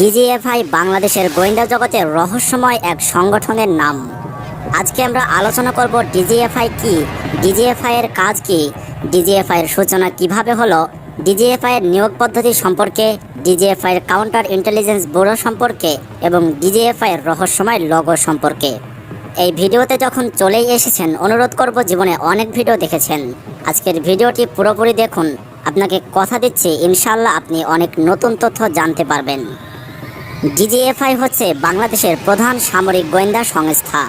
DGFI বাংলাদেশের গোয়েন্দা জগতের রহস্যময় এক সংগঠনের নাম। আজকে আমরা আলোচনা করব ডিজিএফআই কি, ডিজিএফআই এর কাজ কি, ডিজিএফআই এর সূচনা কীভাবে হলো, ডিজিএফআই এর নিয়োগ পদ্ধতি সম্পর্কে, ডিজিএফআই এর কাউন্টার ইন্টেলিজেন্স ব্যুরো সম্পর্কে এবং ডিজিএফআই এর রহস্যময় লগো সম্পর্কে। এই ভিডিওতে যখন চলেই এসেছেন, অনুরোধ করব জীবনে অনেক ভিডিও দেখেছেন। আজকের ভিডিওটি পুরোপুরি দেখুন। আপনাকে কথা দিচ্ছি ইনশাল্লাহ আপনি অনেক নতুন তথ্য জানতে পারবেন। ডিজিএফআই হচ্ছে বাংলাদেশের প্রধান সামরিক গোয়েন্দা সংস্থা।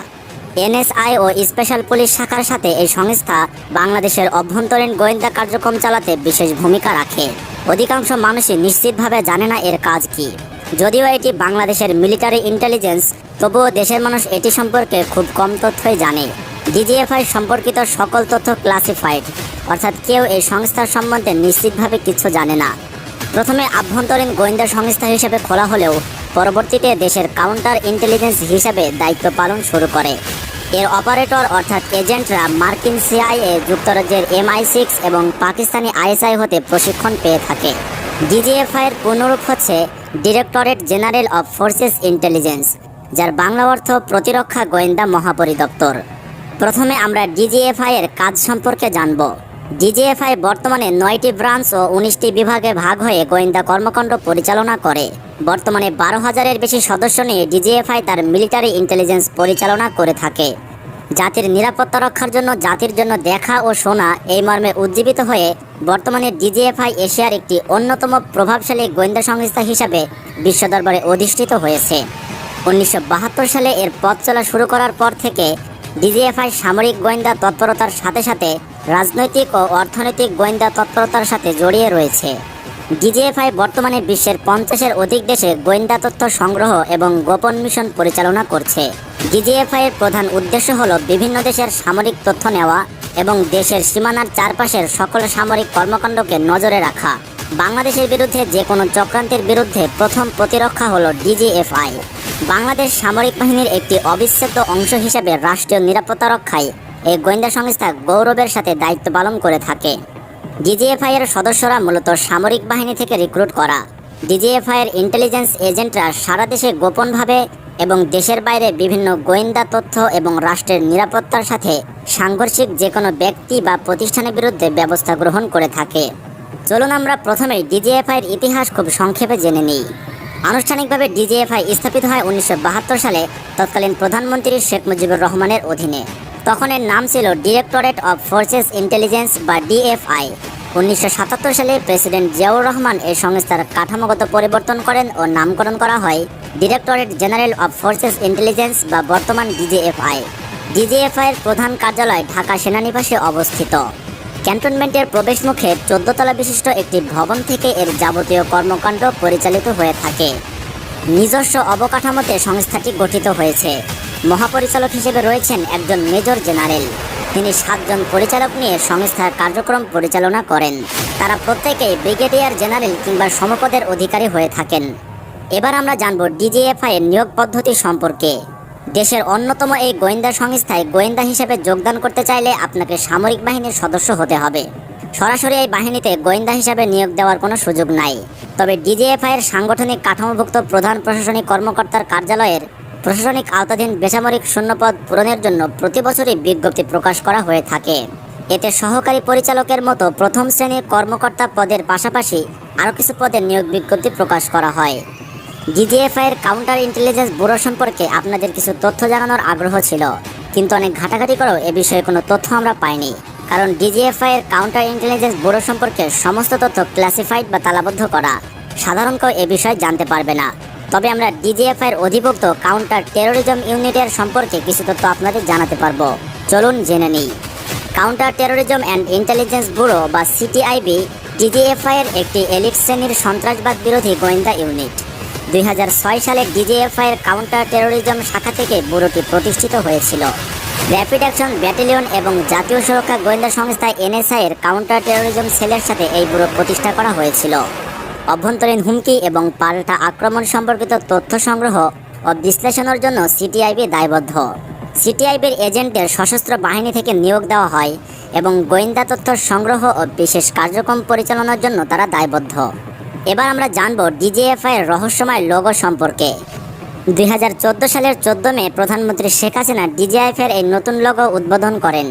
এনএসআই ও স্পেশাল পুলিশ শাখার সাথে এই সংস্থা বাংলাদেশের অভ্যন্তরীণ গোয়েন্দা কার্যক্রম চালাতে বিশেষ ভূমিকা রাখে। অধিকাংশ মানুষই নিশ্চিতভাবে জানে না এর কাজ কি। যদিও এটি বাংলাদেশের মিলিটারি ইন্টেলিজেন্স, তবুও দেশের মানুষ এটি সম্পর্কে খুব কম তথ্যই জানে। ডিজিএফআই সম্পর্কিত সকল তথ্য ক্লাসিফাইড, অর্থাৎ কেউ এই সংস্থার সম্বন্ধে নিশ্চিতভাবে কিছু জানে না। প্রথমে আভ্যন্তরীণ গোয়েন্দা সংস্থা হিসেবে খোলা হলেও পরবর্তীতে দেশের কাউন্টার ইন্টেলিজেন্স হিসাবে দায়িত্ব পালন শুরু করে। এর অপারেটর অর্থাৎ এজেন্টরা মার্কিন সিআইএ, যুক্তরাজ্যের এমআই সিক্স এবং পাকিস্তানি আইএসআই হতে প্রশিক্ষণ পেয়ে থাকে। ডিজিএফআই এর পূর্ণরূপ হচ্ছে directorate general of forces intelligence, যার বাংলা অর্থ প্রতিরক্ষা গোয়েন্দা মহাপরিদপ্তর। প্রথমে আমরা ডিজিএফআই এর কাজ সম্পর্কে জানব। ডিজিএফআই বর্তমানে নয়টি ব্রাঞ্চ ও উনিশটি বিভাগে ভাগ হয়ে গোয়েন্দা কর্মকাণ্ড পরিচালনা করে। বর্তমানে বারো হাজারের বেশি সদস্য নিয়ে ডিজিএফআই তার মিলিটারি ইন্টেলিজেন্স পরিচালনা করে থাকে। জাতির নিরাপত্তা রক্ষার জন্য, জাতির জন্য দেখা ও শোনা এই মর্মে উজ্জীবিত হয়ে বর্তমানে ডিজিএফআই এশিয়ার একটি অন্যতম প্রভাবশালী গোয়েন্দা সংস্থা হিসাবে বিশ্ব দরবারে অধিষ্ঠিত হয়েছে। উনিশশো বাহাত্তর সালে এর পথ চলা শুরু করার পর থেকে ডিজিএফআই সামরিক গোয়েন্দা তৎপরতার সাথে সাথে রাজনৈতিক ও অর্থনৈতিক গোয়েন্দা তৎপরতার সাথে জড়িয়ে রয়েছে। ডিজিএফআই বর্তমানে বিশ্বের পঞ্চাশের অধিক দেশে গোয়েন্দা তথ্য সংগ্রহ এবং গোপন মিশন পরিচালনা করছে। ডিজিএফআই এর প্রধান উদ্দেশ্য হল বিভিন্ন দেশের সামরিক তথ্য নেওয়া এবং দেশের সীমানার চারপাশের সকল সামরিক কর্মকাণ্ডকে নজরে রাখা। বাংলাদেশের বিরুদ্ধে যে কোনো চক্রান্তের বিরুদ্ধে প্রথম প্রতিরক্ষা হল ডিজিএফআই বাংলাদেশ সামরিক বাহিনীর একটি অবিচ্ছেদ্য অংশ হিসেবে রাষ্ট্রীয় নিরাপত্তা রক্ষায় এই গোয়েন্দা সংস্থা গৌরবের সাথে দায়িত্ব পালন করে থাকে। ডিজিএফআই এর সদস্যরা মূলত সামরিক বাহিনী থেকে রিক্রুট করা। ডিজিএফআই এর ইন্টেলিজেন্স এজেন্টরা সারা দেশে গোপনভাবে এবং দেশের বাইরে বিভিন্ন গোয়েন্দা তথ্য এবং রাষ্ট্রের নিরাপত্তার সাথে সাংঘর্ষিক যে কোনো ব্যক্তি বা প্রতিষ্ঠানের বিরুদ্ধে ব্যবস্থা গ্রহণ করে থাকে। চলুন আমরা প্রথমে ডিজিএফআই এর ইতিহাস খুব সংক্ষেপে জেনে নিই। আনুষ্ঠানিকভাবে ডিজিএফআই স্থাপিত হয় উনিশশো বাহাত্তর সালে তৎকালীন প্রধানমন্ত্রী শেখ মুজিবুর রহমানের অধীনে। তখন এর নাম ছিল ডিরেক্টরেট অফ ফোর্সেস ইন্টেলিজেন্স বা ডিএফআই। উনিশশো সাতাত্তর সালে প্রেসিডেন্ট জিয়াউর রহমান এই সংস্থার কাঠামোগত পরিবর্তন করেন ও নামকরণ করা হয় directorate general of forces intelligence বা বর্তমান ডিজিএফআই। ডিজিএফআই এর প্রধান কার্যালয় ঢাকা সেনানিবাসে অবস্থিত। ক্যান্টনমেন্টের প্রবেশমুখে চোদ্দতলা বিশিষ্ট একটি ভবন থেকে এর যাবতীয় কর্মকাণ্ড পরিচালিত হয়ে থাকে। নিজস্ব অবকাঠামোতে সংস্থাটি গঠিত হয়েছে। মহাপরিচালক হিসেবে রয়েছেন একজন মেজর জেনারেল। তিনি সাতজন পরিচালক নিয়ে সংস্থার কার্যক্রম পরিচালনা করেন। তারা প্রত্যেকেই ব্রিগেডিয়ার জেনারেল কিংবা সমপদের অধিকারী হয়ে থাকেন। এবার আমরা জানব ডিজিএফআই এর নিয়োগ পদ্ধতি সম্পর্কে। দেশের অন্যতম এই গোয়েন্দা সংস্থায় গোয়েন্দা হিসেবে যোগদান করতে চাইলে আপনাকে সামরিক বাহিনীর সদস্য হতে হবে। সরাসরি এই বাহিনীতে গোয়েন্দা হিসাবে নিয়োগ দেওয়ার কোনো সুযোগ নাই। তবে ডিজিএফআই এর সাংগঠনিক কাঠামোভুক্ত প্রধান প্রশাসনিক কর্মকর্তার কার্যালয়ের প্রশাসনিক আওতাধীন বেসামরিক শূন্যপদ পূরণের জন্য প্রতি বছরই বিজ্ঞপ্তি প্রকাশ করা হয়ে থাকে। এতে সহকারী পরিচালকের মতো প্রথম শ্রেণির কর্মকর্তা পদের পাশাপাশি আরও কিছু পদের নিয়োগ বিজ্ঞপ্তি প্রকাশ করা হয়। ডিজিএফআই এর কাউন্টার ইন্টেলিজেন্স ব্যুরো সম্পর্কে আপনাদের কিছু তথ্য জানানোর আগ্রহ ছিল। কিন্তু অনেক ঘাটাঘাটি করেও এ বিষয়ে কোনো তথ্য আমরা পাইনি। কারণ ডিজিএফআই এর কাউন্টার ইন্টেলিজেন্স ব্যুরো সম্পর্কে সমস্ত তথ্য ক্লাসিফাইড বা তালাবদ্ধ করা। সাধারণ কেউ এ বিষয়ে জানতে পারবে না। তবে আমরা ডিজিএফআই এর অধিভুক্ত কাউন্টার টেরোরিজম ইউনিটের সম্পর্কে কিছু তথ্য আপনাদের জানাতে পারব। চলুন জেনে নিই। Counter terrorism and intelligence bureau বা C T I B D G F I এর একটি এলিট শ্রেণির সন্ত্রাসবাদ বিরোধী গোয়েন্দা ইউনিট। দুই হাজার ছয় সালে ডিজিএফআই এর কাউন্টার টেরোরিজম শাখা থেকে ব্যুরোটি প্রতিষ্ঠিত হয়েছিল। র্যাপিড অ্যাকশন ব্যাটালিয়ন এবং জাতীয় সুরক্ষা গোয়েন্দা সংস্থা এনএসআই এর কাউন্টার টেরোরিজম সেলের সাথে এই ব্যুরো প্রতিষ্ঠা করা হয়েছিল। অভ্যন্তরীণ হুমকি এবং পাল্টা আক্রমণ সম্পর্কিত তথ্য সংগ্রহ ও বিশ্লেষণের জন্য সিটিআইবি দায়বদ্ধ। সিটিআইবির এজেন্টদের সশস্ত্র বাহিনী থেকে নিয়োগ দেওয়া হয় এবং গোয়েন্দা তথ্য সংগ্রহ ও বিশেষ কার্যক্রম পরিচালনার জন্য তারা দায়বদ্ধ। এবার আমরা জানব ডিজিএফআই এর রহস্যময় লোগো সম্পর্কে। দুই হাজার চোদ্দ সালের চোদ্দ মে প্রধানমন্ত্রী শেখ হাসিনা ডিজিআইএফ এর এই নতুন লোগো উদ্বোধন করেন।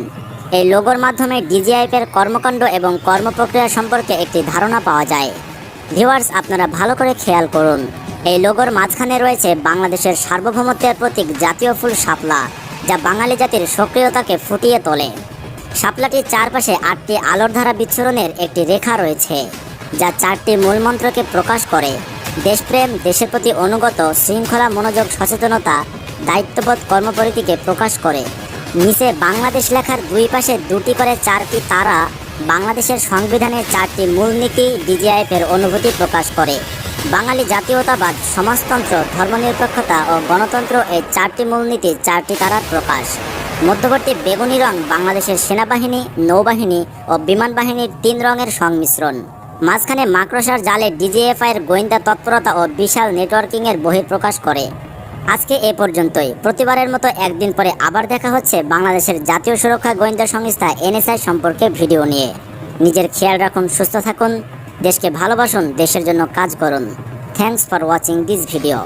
এই লোগোর মাধ্যমে ডিজিআইএফ এর কর্মকাণ্ড এবং কর্মপ্রক্রিয়া সম্পর্কে একটি ধারণা পাওয়া যায়। ভিউয়ার্স, আপনারা ভালো করে খেয়াল করুন। এই লোগোর মাঝখানে রয়েছে বাংলাদেশের সার্বভৌমত্বের প্রতীক জাতীয় ফুল শাপলা, যা বাঙালি জাতির সক্রিয়তাকে ফুটিয়ে তোলে। শাপলাটির চারপাশে আটটি আলোর ধারা বিচ্ছুরণের একটি রেখা রয়েছে, যা চারটি মূলমন্ত্রকে প্রকাশ করে। দেশপ্রেম, দেশের প্রতি অনুগত, শৃঙ্খলা, মনোযোগ, সচেতনতা, দায়িত্ববোধ, কর্মপরিধিকে প্রকাশ করে। নিচে বাংলাদেশ লেখার দুই পাশে দুটি করে চারটি তারা বাংলাদেশের সংবিধানের চারটি মূলনীতি ডিজিআইএফ এর অনুভূতি প্রকাশ করে। বাঙালি জাতীয়তাবাদ, সমাজতন্ত্র, ধর্মনিরপেক্ষতা ও গণতন্ত্র এই চারটি মূলনীতি চারটি তারার প্রকাশ। মধ্যবর্তী বেগুনি রং বাংলাদেশের সেনাবাহিনী, নৌবাহিনী ও বিমান বাহিনীর তিন রঙের সংমিশ্রণ। মাঝখানে মাকড়সার জালে ডিজিএফআই এর গোয়েন্দা তৎপরতা ও বিশাল নেটওয়ার্কিংয়ের বহিঃপ্রকাশ করে। আজকে এ পর্যন্তই। প্রতিবারের মতো একদিন পরে আবার দেখা হচ্ছে বাংলাদেশের জাতীয় সুরক্ষা গোয়েন্দা সংস্থা এনএসআই সম্পর্কে ভিডিও নিয়ে। নিজের খেয়াল রাখুন, সুস্থ থাকুন, দেশকে ভালোবাসুন, দেশের জন্য কাজ করুন। Thanks for watching this video